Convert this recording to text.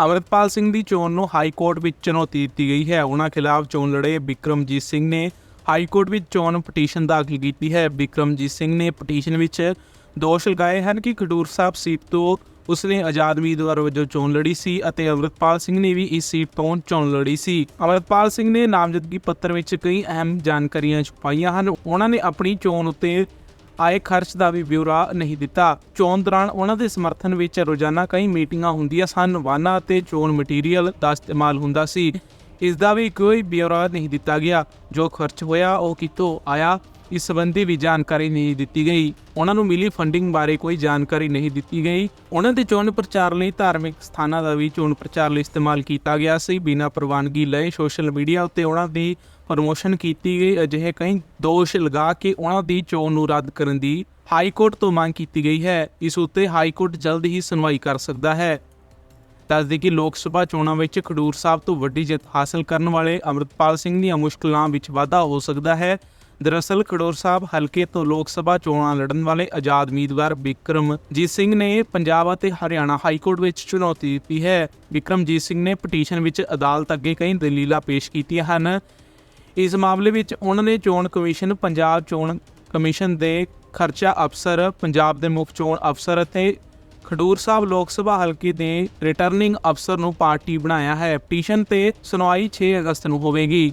ਅਮਰਪਾਲ ਸਿੰਘ ਦੀ ਚੋਣ ਨੂੰ high court ਵਿੱਚ ਚੁਣੌਤੀ ਦਿੱਤੀ ਗਈ ਹੈ। ਉਹਨਾਂ ਖਿਲਾਫ ਚੋਣ ਲੜੇ ਬਿਕਰਮਜੀਤ ਸਿੰਘ ਨੇ ਹਾਈ ਕੋਰਟ ਵਿੱਚ ਚੋਣ ਪਟੀਸ਼ਨ ਦਾਖਲ ਕੀਤੀ ਹੈ। ਬਿਕਰਮਜੀਤ ਸਿੰਘ ਨੇ ਪਟੀਸ਼ਨ ਵਿੱਚ ਦੋਸ਼ ਲਗਾਏ ਹਨ ਕਿ ਖਡੂਰ ਸਾਹਿਬ ਸੀਟ ਤੋਂ ਉਸਨੇ ਆਜ਼ਾਦ ਉਮੀਦਵਾਰ ਵਜੋਂ ਚੋਣ ਲੜੀ ਸੀ ਅਤੇ ਅਮਰਪਾਲ ਸਿੰਘ ਨੇ ਵੀ ਇਸ ਸੀਟ ਤੋਂ ਚੋਣ ਲੜੀ ਸੀ। ਅਮਰਪਾਲ ਸਿੰਘ ਨੇ ਨਾਮਜ਼ਦਗੀ ਪੱਤਰ ਵਿੱਚ ਕਈ ਅਹਿਮ ਜਾਣਕਾਰੀਆਂ ਛੁਪਾਈਆਂ ਹਨ। ਉਹਨਾਂ ਨੇ ਆਪਣੀ ਚੋਣ ਉੱਤੇ ਆਏ ਖਰਚ ਦਾ ਵੀ ਬਿਊਰਾ ਨਹੀਂ ਦਿੱਤਾ। ਚੋਣ ਦੌਰਾਨ ਉਹਨਾਂ ਦੇ ਸਮਰਥਨ ਵਿੱਚ ਰੋਜ਼ਾਨਾ ਕਈ ਮੀਟਿੰਗਾਂ ਹੁੰਦੀਆਂ ਸਨ। ਵਾਹਨਾਂ ਅਤੇ ਚੋਣ ਮਟੀਰੀਅਲ ਦਾ ਇਸਤੇਮਾਲ ਹੁੰਦਾ ਸੀ। ਇਸ ਦਾ ਵੀ ਕੋਈ ਬਿਊਰਾ ਨਹੀਂ ਦਿੱਤਾ ਗਿਆ। ਜੋ ਖਰਚ ਹੋਇਆ ਉਹ ਕਿੱਥੋਂ ਆਇਆ? ਇਸ ਸੰਬੰਧੀ ਵੀ ਜਾਣਕਾਰੀ ਨਹੀਂ ਦਿੱਤੀ ਗਈ। ਉਹਨਾਂ ਨੂੰ ਮਿਲੀ ਫੰਡਿੰਗ ਬਾਰੇ ਕੋਈ ਜਾਣਕਾਰੀ ਨਹੀਂ ਦਿੱਤੀ ਗਈ। ਉਹਨਾਂ ਦੇ ਚੋਣ ਪ੍ਰਚਾਰ ਲਈ ਧਾਰਮਿਕ ਸਥਾਨਾਂ ਦਾ ਵੀ ਚੋਣ ਪ੍ਰਚਾਰ ਲਈ ਇਸਤੇਮਾਲ ਕੀਤਾ ਗਿਆ ਸੀ। ਬਿਨਾਂ ਪ੍ਰਵਾਨਗੀ ਲਏ ਸੋਸ਼ਲ ਮੀਡੀਆ ਉੱਤੇ ਉਹਨਾਂ ਦੀ ਪ੍ਰਮੋਸ਼ਨ ਕੀਤੀ ਗਈ। ਅਜਿਹੇ ਕਈ ਦੋਸ਼ ਲਗਾ ਕੇ ਉਹਨਾਂ ਦੀ ਚੋਣ ਨੂੰ ਰੱਦ ਕਰਨ ਦੀ ਹਾਈ ਕੋਰਟ ਤੋਂ ਮੰਗ ਕੀਤੀ ਗਈ ਹੈ। ਇਸ ਉੱਤੇ ਹਾਈ ਕੋਰਟ ਜਲਦ ਹੀ ਸੁਣਵਾਈ ਕਰ ਸਕਦਾ ਹੈ। ਦੱਸਦੇ ਕਿ ਲੋਕ ਸਭਾ ਚੋਣਾਂ ਵਿੱਚ ਖਡੂਰ ਸਾਹਿਬ ਤੋਂ ਵੱਡੀ ਜਿੱਤ ਹਾਸਲ ਕਰਨ ਵਾਲੇ ਅਮਰਪਾਲ ਸਿੰਘ ਦੀਆਂ ਮੁਸ਼ਕਲਾਂ ਵਿੱਚ ਵਾਧਾ ਹੋ ਸਕਦਾ ਹੈ। ਦਰਅਸਲ ਖਡੂਰ ਸਾਹਿਬ ਹਲਕੇ ਤੋਂ ਲੋਕ ਸਭਾ ਚੋਣਾਂ ਲੜਨ ਵਾਲੇ ਆਜ਼ਾਦ ਉਮੀਦਵਾਰ ਬਿਕਰਮਜੀਤ ਸਿੰਘ ਨੇ ਪੰਜਾਬ ਅਤੇ ਹਰਿਆਣਾ ਹਾਈ ਕੋਰਟ ਵਿੱਚ ਚੁਣੌਤੀ ਦਿੱਤੀ ਹੈ। ਬਿਕਰਮਜੀਤ ਸਿੰਘ ਨੇ ਪਟੀਸ਼ਨ ਵਿੱਚ ਅਦਾਲਤ ਅੱਗੇ ਕਈ ਦਲੀਲਾਂ ਪੇਸ਼ ਕੀਤੀਆਂ ਹਨ। ਇਸ ਮਾਮਲੇ ਵਿੱਚ ਉਹਨਾਂ ਨੇ ਚੋਣ ਕਮਿਸ਼ਨ, ਪੰਜਾਬ ਚੋਣ ਕਮਿਸ਼ਨ ਦੇ ਖਰਚਾ ਅਫਸਰ, ਪੰਜਾਬ ਦੇ ਮੁੱਖ ਚੋਣ ਅਫਸਰ ਅਤੇ ਖਡੂਰ ਸਾਹਿਬ ਲੋਕ ਸਭਾ ਹਲਕੇ ਦੇ ਰਿਟਰਨਿੰਗ ਅਫਸਰ ਨੂੰ ਪਾਰਟੀ ਬਣਾਇਆ ਹੈ। ਪਟੀਸ਼ਨ ਤੇ ਸੁਣਵਾਈ 6 ਅਗਸਤ ਨੂੰ ਹੋਵੇਗੀ।